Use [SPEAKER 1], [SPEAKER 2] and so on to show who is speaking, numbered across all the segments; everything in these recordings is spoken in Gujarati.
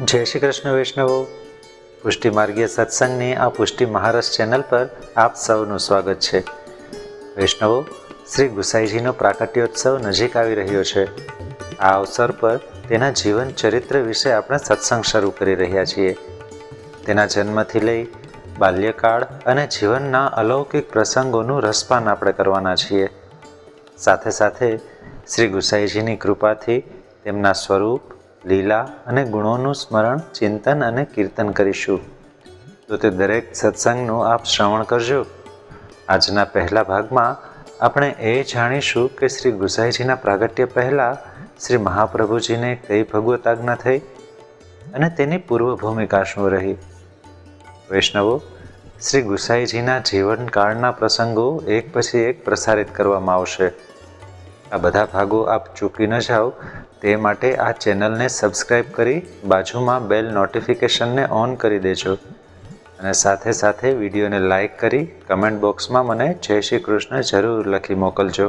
[SPEAKER 1] જય શ્રી કૃષ્ણ વૈષ્ણવો. પુષ્ટિ માર્ગીય સત્સંગની આ પુષ્ટિ મહારસ ચેનલ પર આપ સૌનું સ્વાગત છે. વૈષ્ણવો, શ્રી ગુસાઈજીનો પ્રાકટ્યોત્સવ નજીક આવી રહ્યો છે. આ અવસર પર તેના જીવન ચરિત્ર વિશે આપણે સત્સંગ શરૂ કરી રહ્યા છીએ. તેના જન્મથી લઈ બાલ્યકાળ અને જીવનના અલૌકિક પ્રસંગોનું રસપાન આપણે કરવાના છીએ. સાથે સાથે શ્રી ગુસાઈજીની કૃપાથી તેમના સ્વરૂપ લીલા અને ગુણોનું સ્મરણ, ચિંતન અને કીર્તન કરીશું. તો તે દરેક સત્સંગનું આપ શ્રવણ કરજો. આજના પહેલા ભાગમાં આપણે એ જાણીશું કે શ્રી ગુસાઈજીના પ્રાગટ્ય પહેલાં શ્રી મહાપ્રભુજીને કઈ ભગવત આજ્ઞા થઈ અને તેની પૂર્વ ભૂમિકા શું રહી. વૈષ્ણવો, શ્રી ગુસાઈજીના જીવનકાળના પ્રસંગો એક પછી એક પ્રસારિત કરવામાં આવશે. આ બધા ભાગો આપ ચૂકી ન જાઓ. તે માટે આ ચેનલને સબસ્ક્રાઈબ કરી બાજુમાં બેલ નોટિફિકેશનને ઓન કરી દેજો. અને સાથે સાથે વિડીયોને લાઈક કરી કમેન્ટ બોક્સમાં મને જય શ્રી કૃષ્ણ જરૂર લખી મોકલજો.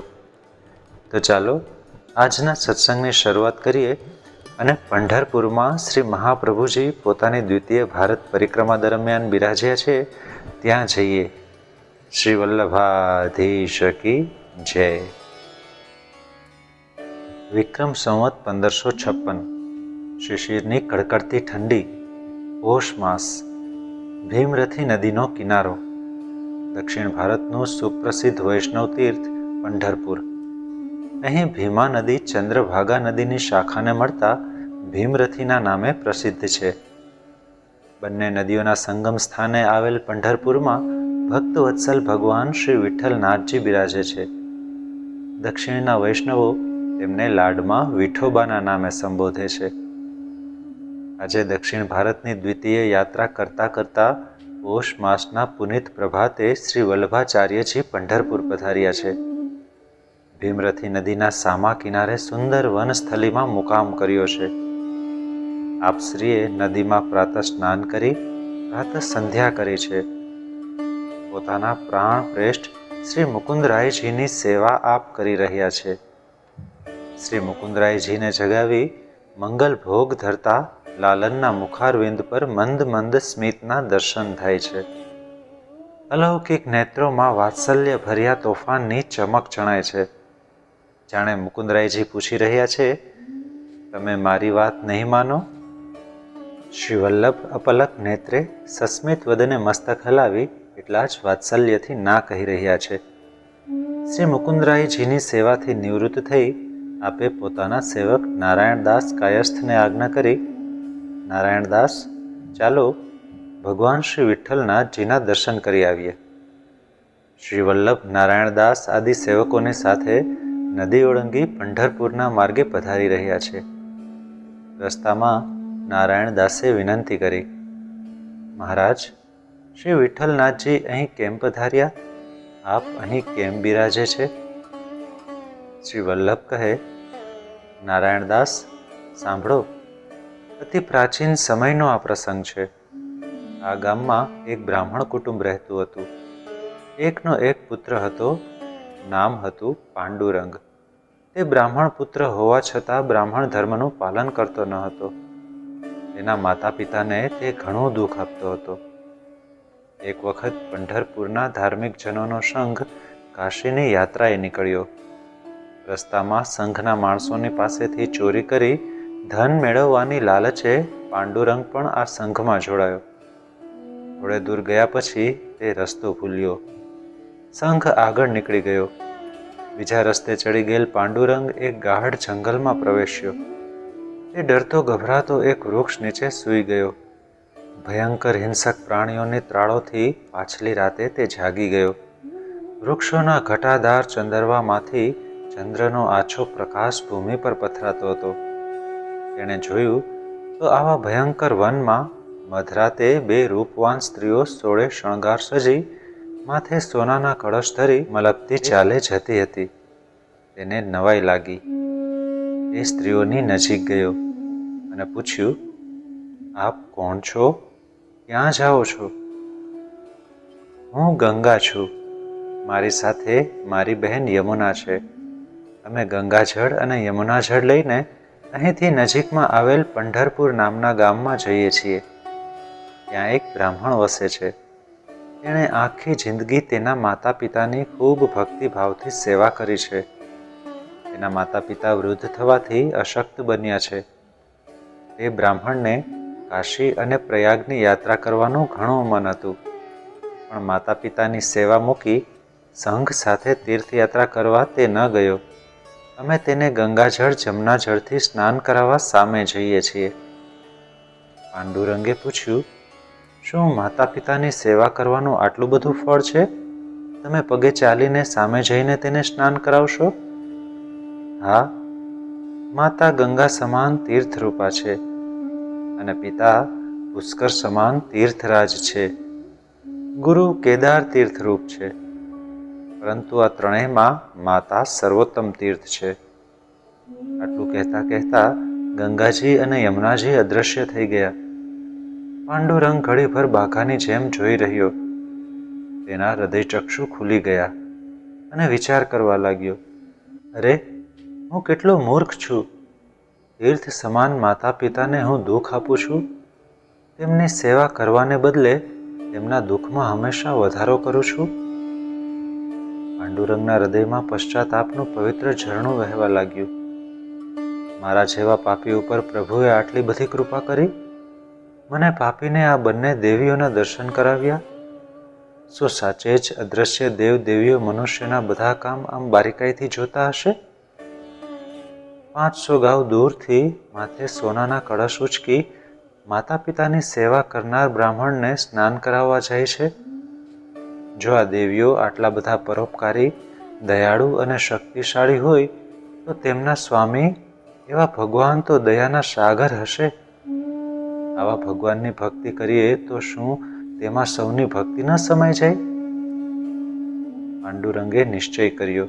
[SPEAKER 1] તો ચાલો આજના સત્સંગની શરૂઆત કરીએ અને પંઢરપુરમાં શ્રી મહાપ્રભુજી પોતાની દ્વિતીય ભારત પરિક્રમા દરમિયાન બિરાજ્યા છે. ત્યાં જઈએ. શ્રી વલ્લભાધીશ કી જય. વિક્રમ સંવત પંદરસો છપ્પન. શિશિરની કડકડતી ઠંડી પોષ માસ, ભીમરથી નદીનો કિનારો, દક્ષિણ ભારતનું સુપ્રસિદ્ધ વૈષ્ણવ તીર્થ પંઢરપુર. અહીં ભીમા નદી ચંદ્રભાગા નદીની શાખાને મળતા ભીમરથીના નામે પ્રસિદ્ધ છે. બંને નદીઓના સંગમ સ્થાને આવેલ પંઢરપુરમાં ભક્તવત્સલ ભગવાન શ્રી વિઠ્ઠલનાથજી બિરાજે છે. દક્ષિણના વૈષ્ણવો તેમને લાડમાં વિઠોબાના નામે સંબોધે છે. આજે દક્ષિણ ભારતની દ્વિતીય યાત્રા કરતા કરતા પોષ માસના પુનિત પ્રભાતે શ્રી વલ્લભાચાર્યજી પંઢરપુર પધાર્યા છે. ભીમરથી નદીના સામા કિનારે સુંદર વનસ્થલીમાં મુકામ કર્યો છે. આપશ્રીએ નદીમાં પ્રાતઃ સ્નાન કરી, પ્રાતઃ સંધ્યા કરી છે. પોતાના પ્રાણ શ્રેષ્ઠ શ્રી મુકુંદરાયજીની સેવા આપ કરી રહ્યા છે. શ્રી મુકુંદરાયજીને જગાવી મંગલ ભોગ ધરતા લાલનના મુખારવિંદ પર મંદ મંદ સ્મિતના દર્શન થાય છે. અલૌકિક નેત્રોમાં વાત્સલ્ય ભર્યા તોફાનની ચમક જણાય છે. જાણે મુકુંદરાયજી પૂછી રહ્યા છે, તમે મારી વાત નહીં માનો? શ્રી વલ્લભ અપલક નેત્રે સસ્મિત વદને મસ્તક હલાવી એટલા જ વાત્સલ્યથી ના કહી રહ્યા છે. શ્રી મુકુંદરાયજીની સેવાથી નિવૃત્ત થઈ આપે પોતાના સેવક નારાયણદાસ કાયસ્થને આજ્ઞા કરી, નારાયણદાસ, ચાલો ભગવાન શ્રી વિઠ્ઠલનાથજીના દર્શન કરી આવીએ. શ્રી વલ્લભ નારાયણદાસ આદિ સેવકોની સાથે નદી ઓળંગી પંઢરપુરના માર્ગે પધારી રહ્યા છે. રસ્તામાં નારાયણદાસે વિનંતી કરી, મહારાજ, શ્રી વિઠ્ઠલનાથજી અહીં કેમ પધાર્યા? આપ અહીં કેમ બિરાજે છે? શ્રી વલ્લભ કહે નારાયણદાસ, સાંભળો. અતિ પ્રાચીન સમયનો આ પ્રસંગ છે. આ ગામમાં એક બ્રાહ્મણ કુટુંબ રહેતું હતું. એકનો એક પુત્ર હતો, નામ હતું પાંડુરંગ. તે બ્રાહ્મણ પુત્ર હોવા છતાં બ્રાહ્મણ ધર્મનું પાલન કરતો ન હતો. તેના માતા પિતાને તે ઘણું દુઃખ આપતો હતો. એક વખત પંઢરપુરના ધાર્મિક જનોનો સંઘ કાશીની યાત્રાએ નીકળ્યો. રસ્તામાં સંઘના માણસોની પાસેથી ચોરી કરી ધન મેળવવાની લાલચે પાંડુરંગ પણ આ સંઘમાં જોડાયો. થોડે દૂર ગયા પછી તે રસ્તો ભૂલ્યો. સંઘ આગળ નીકળી ગયો. બીજા રસ્તે ચડી ગયેલ પાંડુરંગ એક ગાઢ જંગલમાં પ્રવેશ્યો. તે ડરતો ગભરાતો એક વૃક્ષ નીચે સૂઈ ગયો. ભયંકર હિંસક પ્રાણીઓની ત્રાળોથી પાછલી રાતે તે જાગી ગયો. વૃક્ષોના ઘટાદાર ચંદરવામાંથી ચંદ્રનો આછો પ્રકાશ ભૂમિ પર પથરાતો હતો. તેણે જોયું, તો આવા ભયંકર વનમાં મધરાતે બે રૂપવાન સ્ત્રીઓ સોળે શણગાર સજી, માથે સોનાના કળશ ધરી મલકતી ચાલે જતી હતી. તેને નવાઈ લાગી. એ સ્ત્રીઓની નજીક ગયો અને પૂછ્યું, આપ કોણ છો? ક્યાં જાઓ છો? હું ગંગા છું. મારી સાથે મારી બહેન યમુના છે. અમે ગંગાજળ અને યમુનાજળ લઈને અહીંથી નજીકમાં આવેલ પંઢરપુર નામના ગામમાં જઈએ છીએ. ત્યાં એક બ્રાહ્મણ વસે છે. તેણે આખી જિંદગી તેના માતા પિતાની ખૂબ ભક્તિભાવથી સેવા કરી છે. તેના માતા પિતા વૃદ્ધ થવાથી અશક્ત બન્યા છે. તે બ્રાહ્મણને કાશી અને પ્રયાગની યાત્રા કરવાનું ઘણું મન હતું. પણ માતા પિતાની સેવા મૂકી સંઘ સાથે તીર્થયાત્રા કરવા તે ન ગયો. અમે તેને ગંગાજળ જમના જળથી સ્નાન કરાવવા સામે જઈએ છીએ. પાંડુરંગે પૂછ્યું, શું માતા પિતાની સેવા કરવાનું આટલું બધું ફળ છે? તમે પગે ચાલીને સામે જઈને તેને સ્નાન કરાવશો? હા, માતા ગંગા સમાન તીર્થરૂપા છે અને પિતા પુષ્કર સમાન તીર્થરાજ છે. ગુરુ કેદાર તીર્થરૂપ છે. પરંતુ આ ત્રણેયમાં માતા સર્વોત્તમ તીર્થ છે. આટલું કહેતા કહેતા ગંગાજી અને યમુનાજી અદૃશ્ય થઈ ગયા. પાંડુરંગ ઘડીભર બાઘાની જેમ જોઈ રહ્યો. તેના હૃદયચક્ષુ ખુલી ગયા અને વિચાર કરવા લાગ્યો, અરે, હું કેટલો મૂર્ખ છું. તીર્થ સમાન માતા પિતાને હું દુઃખ આપું છું? તેમની સેવા કરવાને બદલે તેમના દુઃખમાં હંમેશા વધારો કરું છું? પાંડુરંગના હૃદયમાં પશ્ચાતાપનું પવિત્ર ઝરણું વહેવા લાગ્યું. મારા જેવા પાપી ઉપર પ્રભુએ આટલી બધી કૃપા કરી? મને પાપીને આ બંને દેવીઓના દર્શન કરાવ્યા? શું સાચે જ અદ્રશ્ય દેવ દેવીઓ મનુષ્યના બધા કામ આમ બારીકાઈથી જોતા હશે? પાંચસો ગાઉ દૂરથી માથે સોનાના કળશ ઉચકી માતા પિતાની સેવા કરનાર બ્રાહ્મણને સ્નાન કરાવવા જાય છે. જો આ દેવીઓ આટલા બધા પરોપકારી, દયાળુ અને શક્તિશાળી હોય, તો તેમના સ્વામી એવા ભગવાન તો દયાના સાગર હશે. આવા ભગવાનની ભક્તિ કરીએ તો શું તેમાં સૌની ભક્તિ ન સમાઈ જાય? પાંડુરંગે નિશ્ચય કર્યો.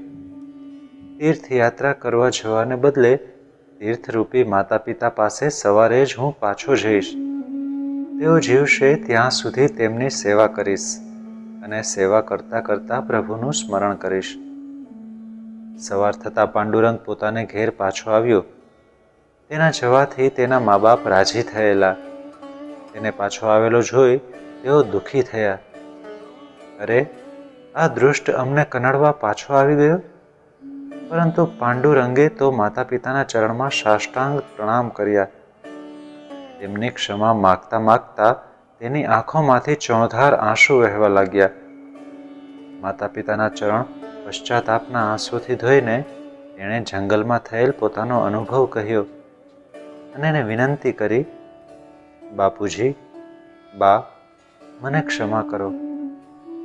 [SPEAKER 1] તીર્થયાત્રા કરવા જવાને બદલે તીર્થરૂપી માતા પિતા પાસે સવારે જ હું પાછો જઈશ. તેઓ જીવશે ત્યાં સુધી તેમની સેવા કરીશ. અને સેવા કરતા કરતા પ્રભુનું સ્મરણ કરીશ. સવાર થતાં પાંડુરંગ પોતાને ઘેર પાછો આવ્યો. તેના જવાથી તેના મા બાપ રાજી થયેલા. તેને પાછો આવેલો જોઈ તેઓ દુઃખી થયા. અરે, આ દૃષ્ટ અમને કનડવા પાછો આવી ગયો? પરંતુ પાંડુરંગે તો માતા પિતાના ચરણમાં સાષ્ટાંગ પ્રણામ કર્યા. તેમની ક્ષમા માગતા માગતા તેની આંખોમાંથી ચોધાર આંસુ વહેવા લાગ્યા. માતા પિતાના ચરણ પશ્ચાતાપના આંસુથી ધોઈને એણે જંગલમાં થયેલ પોતાનો અનુભવ કહ્યો અને એને વિનંતી કરી, બાપુજી, બા, મને ક્ષમા કરો.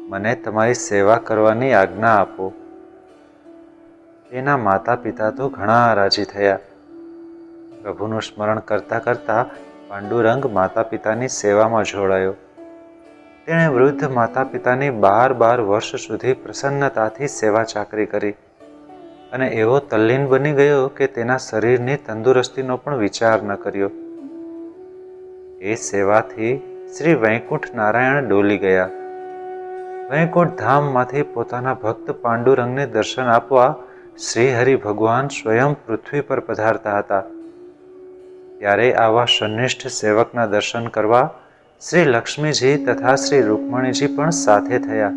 [SPEAKER 1] મને તમારી સેવા કરવાની આજ્ઞા આપો. એના માતા પિતા તો ઘણા રાજી થયા. પ્રભુનું સ્મરણ કરતા કરતા પાંડુરંગ માતા પિતાની સેવામાં જોડાયો. તેણે વૃદ્ધ માતા પિતાની બાર બાર વર્ષ સુધી પ્રસન્નતાથી સેવા ચાકરી કરી. અને એવો તલ્લીન બની ગયો કે તેના શરીરની તંદુરસ્તીનો પણ વિચાર ન કર્યો. એ સેવાથી શ્રી વૈકુંઠ નારાયણ ડોલી ગયા. વૈકુંઠ ધામમાંથી પોતાના ભક્ત પાંડુરંગને દર્શન આપવા શ્રીહરિ ભગવાન સ્વયં પૃથ્વી પર પધારતા હતા. ત્યારે આવા સંનિષ્ઠ સેવકના દર્શન કરવા શ્રી લક્ષ્મીજી તથા શ્રી રૂકમણીજી પણ સાથે થયા.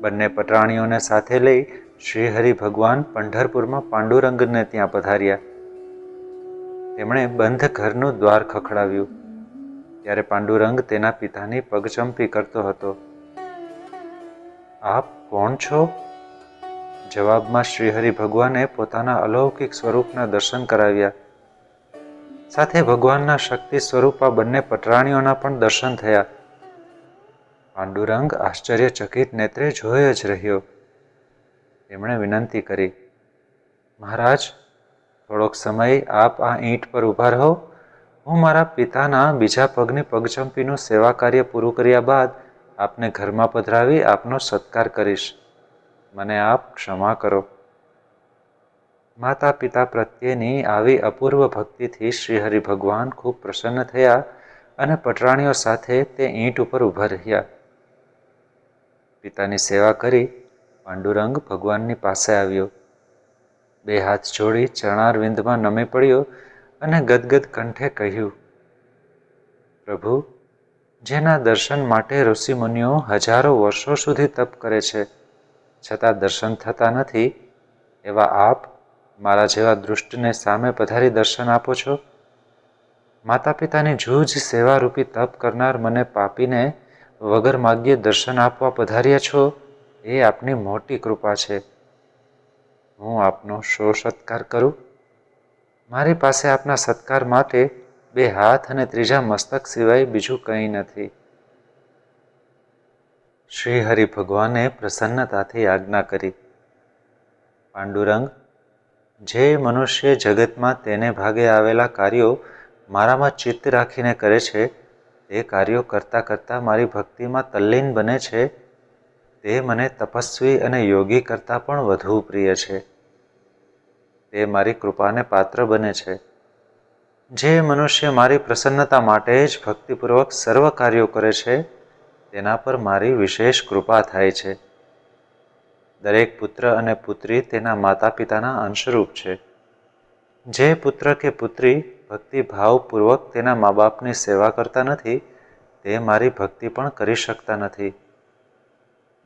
[SPEAKER 1] બંને પટરાણીઓને સાથે લઈ શ્રીહરિ ભગવાન પંઢરપુરમાં પાંડુરંગને ત્યાં પધાર્યા. તેમણે બંધ ઘરનું દ્વાર ખખડાવ્યું. ત્યારે પાંડુરંગ તેના પિતાની પગચંપી કરતો હતો. આપ કોણ છો? જવાબમાં શ્રીહરિ ભગવાને પોતાના અલૌકિક સ્વરૂપના દર્શન કરાવ્યા. સાથે ભગવાનના શક્તિ સ્વરૂપા બંને પટરાણીઓના પણ દર્શન થયા. પાંડુરંગ આશ્ચર્યચકિત નેત્રે જોઈ જ રહ્યો. એમણે વિનંતી કરી, મહારાજ, થોડોક સમય આપ આ ઈંટ પર ઊભા રહો. હું મારા પિતાના બીજા પગની પગચંપીનું સેવા કાર્ય પૂરું કર્યા બાદ આપને ઘરમાં પધરાવી આપનો સત્કાર કરીશ. મને આપ ક્ષમા કરો. માતા પિતા પ્રત્યેની આવી અપૂર્વ ભક્તિથી શ્રીહરિ ભગવાન ખૂબ પ્રસન્ન થયા અને પટરાણીઓ સાથે તે ઈંટ ઉપર ઊભા રહ્યા. પિતાની સેવા કરી પાંડુરંગ ભગવાનની પાસે આવ્યો. બે હાથ જોડી ચરણારવિંદમાં નમી પડ્યો અને ગદગદ કંઠે કહ્યું, પ્રભુ, જેના દર્શન માટે ઋષિમુનિઓ હજારો વર્ષો સુધી તપ કરે છે, છતાં દર્શન થતા નથી, એવા આપ મારા જેવા દૃષ્ટને સામે પધારી દર્શન આપો છો? માતા પિતાની જૂજ સેવારૂપી તપ કરનાર મને પાપીને વગર માગ્યે દર્શન આપવા પધાર્યા છો? એ આપની મોટી કૃપા છે. હું આપનો શો સત્કાર કરું? મારી પાસે આપના સત્કાર માટે બે હાથ અને ત્રીજા મસ્તક સિવાય બીજું કંઈ નથી. શ્રી હરિ ભગવાને પ્રસન્નતાથી આજ્ઞા કરી. પાંડુરંગ જે મનુષ્ય જગતમાં તેને ભાગે આવેલા કાર્યો મારામાં ચિત્ત રાખીને કરે છે, તે કાર્યો કરતાં કરતાં મારી ભક્તિમાં તલ્લીન બને છે, તે મને તપસ્વી અને યોગી કરતાં પણ વધુ પ્રિય છે. તે મારી કૃપાને પાત્ર બને છે. જે મનુષ્ય મારી પ્રસન્નતા માટે જ ભક્તિપૂર્વક સર્વ કાર્યો કરે છે, તેના પર મારી વિશેષ કૃપા થાય છે. દરેક પુત્ર અને પુત્રી તેના માતા પિતાના અંશરૂપ છે. જે પુત્ર કે પુત્રી ભક્તિભાવપૂર્વક તેના મા બાપની સેવા કરતા નથી, તે મારી ભક્તિ પણ કરી શકતા નથી.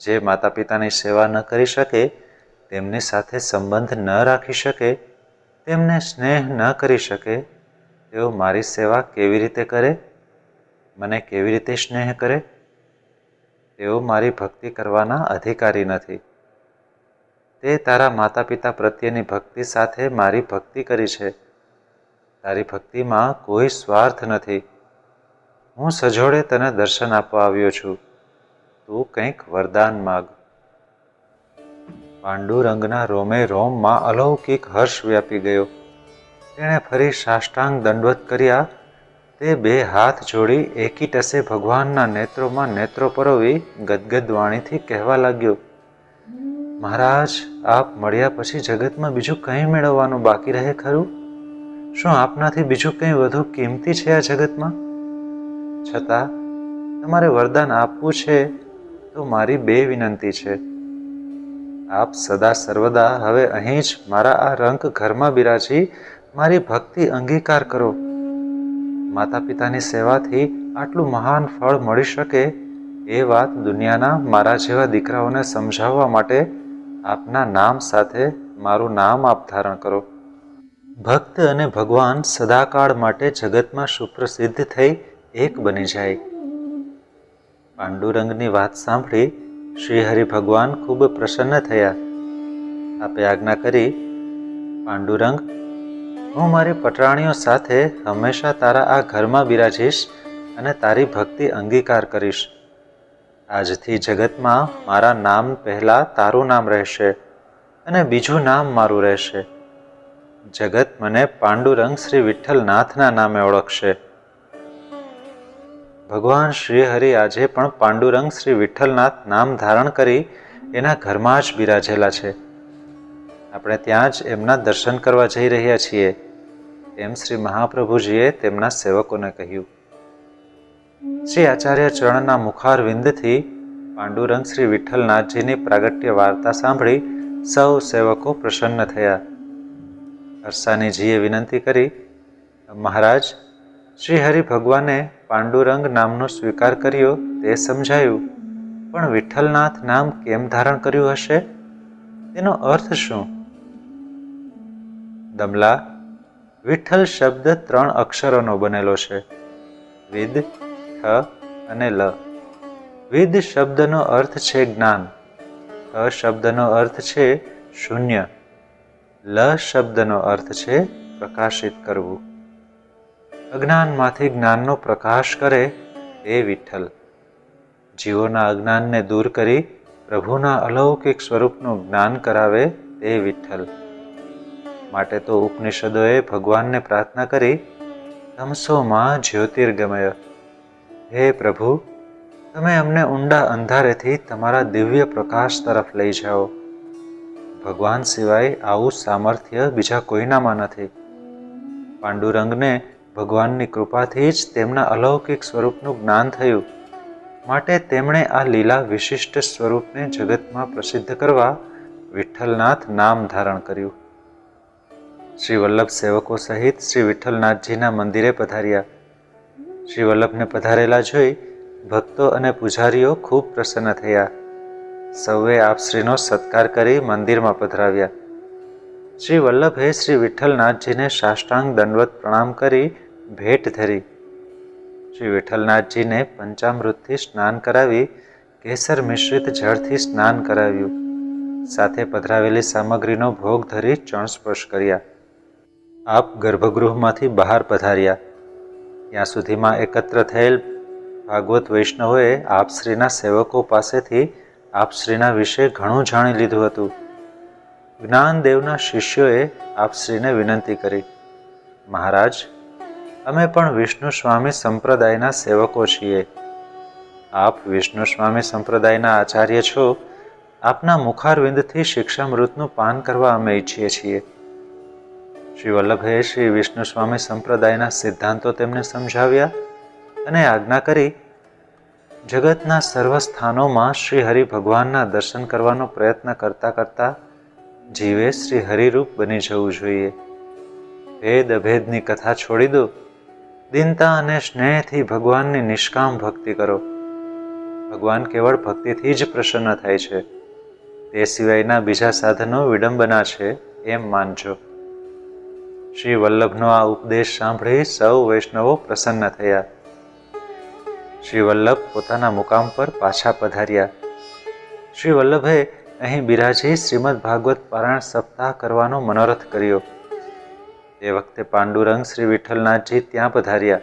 [SPEAKER 1] જે માતા પિતાની સેવા ન કરી શકે, તેમની સાથે સંબંધ ન રાખી શકે, તેમને સ્નેહ ન કરી શકે, તેઓ મારી સેવા કેવી રીતે કરે? મને કેવી રીતે સ્નેહ કરે? તેઓ મારી ભક્તિ કરવાના અધિકારી નથી. તે તારા માતા પિતા પ્રત્યેની ભક્તિ સાથે મારી ભક્તિ કરી છે. તારી ભક્તિમાં કોઈ સ્વાર્થ નથી. હું સજોડે તને દર્શન આપવા આવ્યો છું. તું કંઈક વરદાન માગ. પાંડુરંગના રોમે રોમમાં અલૌકિક હર્ષ વ્યાપી ગયો. તેણે ફરી સાષ્ટાંગ દંડવત કર્યા. તે બે હાથ જોડી એકી ટસે ભગવાનના નેત્રોમાં નેત્રો પરોવી ગદગદ વાણીથી કહેવા લાગ્યો. મહારાજ, આપ મળ્યા પછી જગતમાં બીજું કંઈ મેળવવાનું બાકી રહે ખરું? શું આપનાથી બીજું કંઈ વધુ કિંમતી છે આ જગતમાં? છતાં, તમારે વરદાન આપવું છે તો મારી બે વિનંતી છે. આપ સદા સર્વદા હવે અહીં જ મારા આ રંક ઘરમાં બિરાજી, મારી ભક્તિ અંગીકાર કરો. માતા પિતાની સેવાથી આટલું મહાન ફળ મળી શકે એ વાત દુનિયાના મારા જેવા દીકરાઓને સમજાવવા માટે આપના નામ સાથે મારું નામ આપ ધારણ કરો. ભક્ત અને ભગવાન સદાકાળ માટે જગતમાં સુપ્રસિદ્ધ થઈ એક બની જાય. પાંડુરંગની વાત સાંભળી શ્રી હરિ ભગવાન ખૂબ પ્રસન્ન થયા. આપે આજ્ઞા કરી, પાંડુરંગ, હું મારી પટરાણીઓ સાથે હંમેશા તારા આ ઘરમાં બિરાજીશ અને તારી ભક્તિ અંગીકાર કરીશ. આજથી જગતમાં મારા નામ પહેલાં તારું નામ રહેશે અને બીજું નામ મારું રહેશે. જગત મને પાંડુરંગ શ્રી વિઠ્ઠલનાથના નામે ઓળખશે. ભગવાન શ્રી હરિ આજે પણ પાંડુરંગ શ્રી વિઠ્ઠલનાથ નામ ધારણ કરી એના ઘરમાં જ બિરાજેલા છે. આપણે ત્યાં જ એમના દર્શન કરવા જઈ રહ્યા છીએ. એમ શ્રી મહાપ્રભુજીએ તેમના સેવકોને કહ્યું. શ્રી આચાર્ય ચરણના મુખારવિંદથી પાંડુરંગ શ્રી વિઠ્ઠલનાથજીની પ્રાગટ્ય વાર્તા સાંભળી સૌ સેવકો પ્રસન્ન થયા. હર્ષાનીજીએ વિનંતી કરી, મહારાજ, શ્રી હરિ ભગવાને પાંડુરંગ નામનો સ્વીકાર કર્યો તે સમજાયું, પણ વિઠ્ઠલનાથ નામ કેમ ધારણ કર્યું હશે? તેનો અર્થ શું? દમલા, વિઠ્ઠલ શબ્દ ત્રણ અક્ષરોનો બનેલો છે. વિદ અને લ. વિદ શબ્દનો અર્થ છે જ્ઞાન. અ શબ્દનો અર્થ છે શૂન્ય. લ શબ્દનો અર્થ છે પ્રકાશિત કરવું. અજ્ઞાનમાંથી જ્ઞાનનો પ્રકાશ કરે તે વિઠ્ઠલ. જીવોના અજ્ઞાનને દૂર કરી પ્રભુના અલૌકિક સ્વરૂપનું જ્ઞાન કરાવે તે વિઠ્ઠલ. માટે તો ઉપનિષદોએ ભગવાનને પ્રાર્થના કરી, તમસોમાં જ્યોતિર્ગમય હે પ્રભુ, તમે અમને ઊંડા અંધારેથી તમારા દિવ્ય પ્રકાશ તરફ લઈ જાઓ. ભગવાન સિવાય આવું સામર્થ્ય બીજા કોઈનામાં નથી. પાંડુરંગને ભગવાનની કૃપાથી જ તેમના અલૌકિક સ્વરૂપનું જ્ઞાન થયું. માટે તેમણે આ લીલા વિશિષ્ટ સ્વરૂપને જગતમાં પ્રસિદ્ધ કરવા વિઠ્ઠલનાથ નામ ધારણ કર્યું. શ્રી વલ્લભ સેવકો સહિત શ્રી વિઠ્ઠલનાથજીના મંદિરે પધાર્યા. શ્રી વલ્લભને પધારેલા જોઈ ભક્તો અને પૂજારીઓ ખૂબ પ્રસન્ન થયા. સૌએ આપશ્રીનો સત્કાર કરી મંદિરમાં પધરાવ્યા. શ્રી વલ્લભે શ્રી વિઠ્ઠલનાથજીને સાષ્ટાંગ દંડવત પ્રણામ કરી ભેટ ધરી. શ્રી વિઠ્ઠલનાથજીને પંચામૃતથી સ્નાન કરાવી કેસર મિશ્રિત જળથી સ્નાન કરાવ્યું. સાથે પધરાવેલી સામગ્રીનો ભોગ ધરી ચણ સ્પર્શ કર્યા. આપ ગર્ભગૃહમાંથી બહાર પધાર્યા. ત્યાં સુધીમાં એકત્ર થયેલ ભાગવત વૈષ્ણવોએ આપશ્રીના સેવકો પાસેથી આપશ્રીના વિશે ઘણું જાણી લીધું હતું. જ્ઞાનદેવના શિષ્યોએ આપશ્રીને વિનંતી કરી, મહારાજ, અમે પણ વિષ્ણુ સ્વામી સંપ્રદાયના સેવકો છીએ. આપ વિષ્ણુ સ્વામી સંપ્રદાયના આચાર્ય છો. આપના મુખારવિંદથી શિક્ષામૃતનું પાન કરવા અમે ઈચ્છીએ છીએ. શ્રી વલ્લભે શ્રી વિષ્ણુ સ્વામી સંપ્રદાયના સિદ્ધાંતો તેમને સમજાવ્યા અને આજ્ઞા કરી, જગતના સર્વ સ્થાનોમાં શ્રી હરિ ભગવાનના દર્શન કરવાનો પ્રયત્ન કરતા કરતા જીવે શ્રી હરિરૂપ બની જવું જોઈએ. ભેદ અભેદની કથા છોડી દો. દિનતા અને સ્નેહથી ભગવાનની નિષ્કામ ભક્તિ કરો. ભગવાન કેવળ ભક્તિથી જ પ્રસન્ન થાય છે. તે સિવાયના બીજા સાધનો વિડંબના છે, એમ માનજો. શ્રી વલ્લભનો આ ઉપદેશ સાંભળી સૌ વૈષ્ણવો પ્રસન્ન થયા. શ્રી વલ્લભ પોતાના મુકામ પર પાછા પધાર્યા. શ્રી વલ્લભે અહીં બિરાજી શ્રીમદ ભાગવત પારાયણ સપ્તાહ કરવાનો મનોરથ કર્યો. તે વખતે પાંડુરંગ શ્રી વિઠ્ઠલનાથજી ત્યાં પધાર્યા.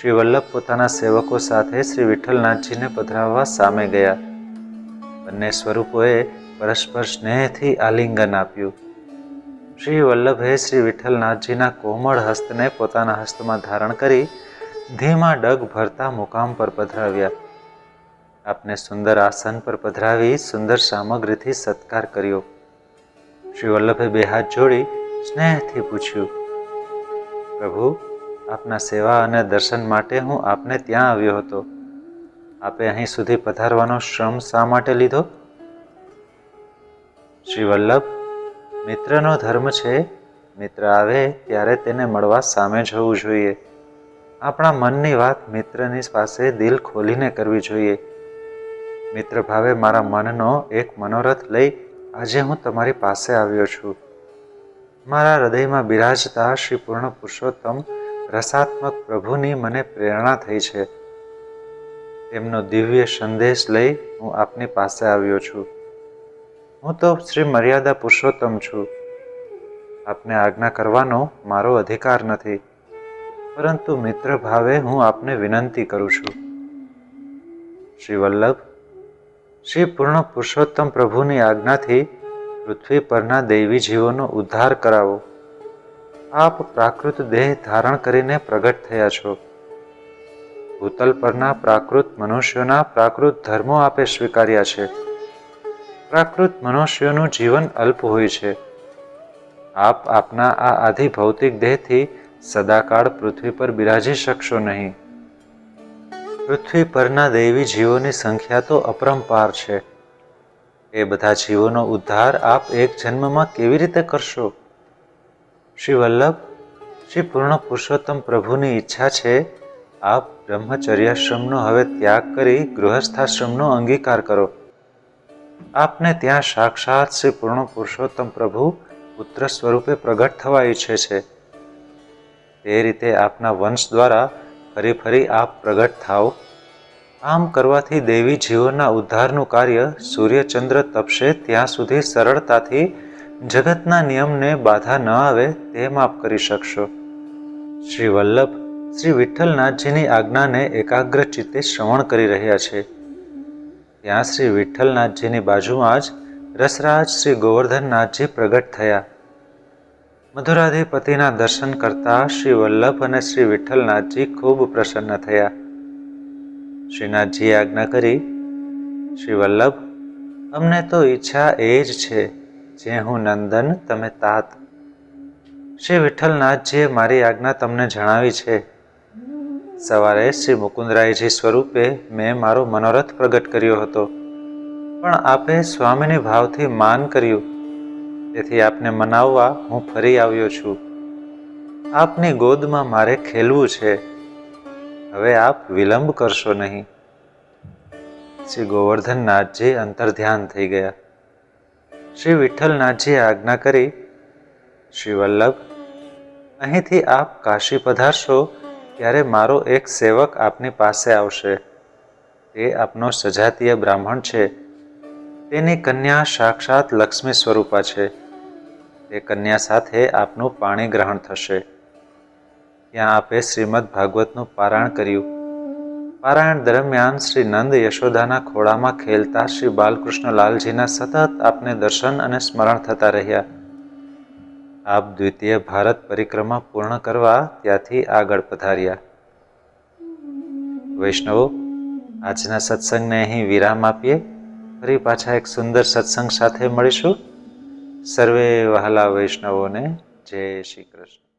[SPEAKER 1] શ્રી વલ્લભ પોતાના સેવકો સાથે શ્રી વિઠ્ઠલનાથજીને પધરાવવા સામે ગયા. બંને સ્વરૂપોએ પરસ્પર સ્નેહથી આલિંગન આપ્યું. શ્રી વલ્લભે શ્રી વિઠ્ઠલનાથજીના કોમળ હસ્તને પોતાના હસ્તમાં ધારણ કરી ધીમા ડગ ભરતા મુકામ પર પધરાવ્યા. આપને સુંદર આસન પર પધરાવી સુંદર સામગ્રીથી સત્કાર કર્યો. શ્રી વલ્લભે બે હાથ જોડી સ્નેહથી પૂછ્યું, પ્રભુ, આપના સેવા અને દર્શન માટે હું આપને ત્યાં આવ્યો હતો. આપે અહીં સુધી પધારવાનો શ્રમ શા માટે લીધો? શ્રી વલ્લભ મિત્રનો ધર્મ છે, મિત્ર આવે ત્યારે તેને મળવા સામે જવું જોઈએ. આપણા મનની વાત મિત્રની પાસે દિલ ખોલીને કરવી જોઈએ. મિત્ર ભાવે મારા મનનો એક મનોરથ લઈ આજે હું તમારી પાસે આવ્યો છું. મારા હૃદયમાં બિરાજતા શ્રી પૂર્ણ પુરુષોત્તમ રસાત્મક પ્રભુની મને પ્રેરણા થઈ છે. તેમનો દિવ્ય સંદેશ લઈ હું આપની પાસે આવ્યો છું. હું તો શ્રી મર્યાદા પુરુષોત્તમ છું. આપને આજ્ઞા કરવાનો મારો અધિકાર નથી, પરંતુ મિત્ર ભાવે હું આપને વિનંતી કરું છું. શ્રી વલ્લભ, શ્રી પૂર્ણ પુરુષોત્તમ પ્રભુની આજ્ઞાથી પૃથ્વી પરના દૈવી જીવોનો ઉદ્ધાર કરાવો. આપ પ્રાકૃત દેહ ધારણ કરીને પ્રગટ થયા છો. ભૂતલ પરના પ્રાકૃત મનુષ્યોના પ્રાકૃત ધર્મો આપે સ્વીકાર્યા છે. પ્રાકૃત મનુષ્યોનું જીવન અલ્પ હોય છે. આપ આપના આ આધિ ભૌતિક દેહથી સદાકાળ પૃથ્વી પર બિરાજી શકશો નહીં. પૃથ્વી પરના દૈવી જીવોની સંખ્યા તો અપરંપાર છે. એ બધા જીવોનો ઉદ્ધાર આપ એક જન્મમાં કેવી રીતે કરશો? શ્રી વલ્લભ, શ્રી પૂર્ણ પુરુષોત્તમ પ્રભુની ઈચ્છા છે, આપ બ્રહ્મચર્યાશ્રમનો હવે ત્યાગ કરી ગૃહસ્થાશ્રમનો અંગીકાર કરો. આપને ત્યાં સાક્ષાત શ્રી પૂર્ણ પુરુષોત્તમ પ્રભુ પુત્ર સ્વરૂપે પ્રગટ થવા ઈચ્છે છે. તે રીતે આપના વંશ દ્વારા ફરી ફરી આપ પ્રગટ થાઓ. આમ કરવાથી દેવી જીવોના ઉદ્ધારનું કાર્ય સૂર્યચંદ્ર તપશે ત્યાં સુધી સરળતાથી જગતના નિયમને બાધા ન આવે તેમ આપ કરી શકશો. શ્રી વલ્લભ શ્રી વિઠ્ઠલનાથજીની આજ્ઞાને એકાગ્ર ચિત્તે શ્રવણ કરી રહ્યા છે. ત્યાં શ્રી વિઠ્ઠલનાથજીની બાજુમાં જ રસરાજ શ્રી ગોવર્ધનનાથજી પ્રગટ થયા. મધુરાધિપતિના દર્શન કરતા શ્રી વલ્લભ અને શ્રી વિઠ્ઠલનાથજી ખૂબ પ્રસન્ન થયા. શ્રીનાથજીએ આજ્ઞા કરી, શ્રી વલ્લભ, અમને તો ઈચ્છા એ જ છે જે હું નંદન તમે તાત. શ્રી વિઠ્ઠલનાથજીએ મારી આજ્ઞા તમને જણાવી છે. સવારે શ્રી મુકુંદરાયજી સ્વરૂપે મેં મારો મનોરથ પ્રગટ કર્યો હતો. પણ આપે સ્વામીની ભાવથી માન કર્યું. તેથી આપને મનાવવા હું ફરી આવ્યો છું. આપની ગોદમાં મારે ખેલવું છે. હવે આપ વિલંબ કરશો નહીં. શ્રી ગોવર્ધનનાથજી અંતર ધ્યાન થઈ ગયા. શ્રી વિઠ્ઠલનાથજીએ આજ્ઞા કરી, શ્રી વલ્લભ, અહીંથી આપ કાશી પધારશો ત્યારે મારો એક સેવક આપની પાસે આવશે. તે આપનો સજાતીય બ્રાહ્મણ છે. તેની કન્યા સાક્ષાત લક્ષ્મી સ્વરૂપા છે. તે કન્યા સાથે આપનું પાણી ગ્રહણ થશે. ત્યાં આપે શ્રીમદ ભાગવતનું પારાયણ કર્યું. પારાયણ દરમિયાન શ્રી નંદ યશોદાના ખોળામાં ખેલતા શ્રી બાલકૃષ્ણ લાલજીના સતત આપને દર્શન અને સ્મરણ થતા રહ્યા. આપ દ્વિતીય ભારત પરિક્રમા પૂર્ણ કરવા ત્યાંથી આગળ પધાર્યા. વૈષ્ણવો, આજના સત્સંગને અહીં વિરામ આપીએ. ફરી પાછા એક સુંદર સત્સંગ સાથે મળીશું. સર્વે વહાલા વૈષ્ણવોને જય શ્રી કૃષ્ણ.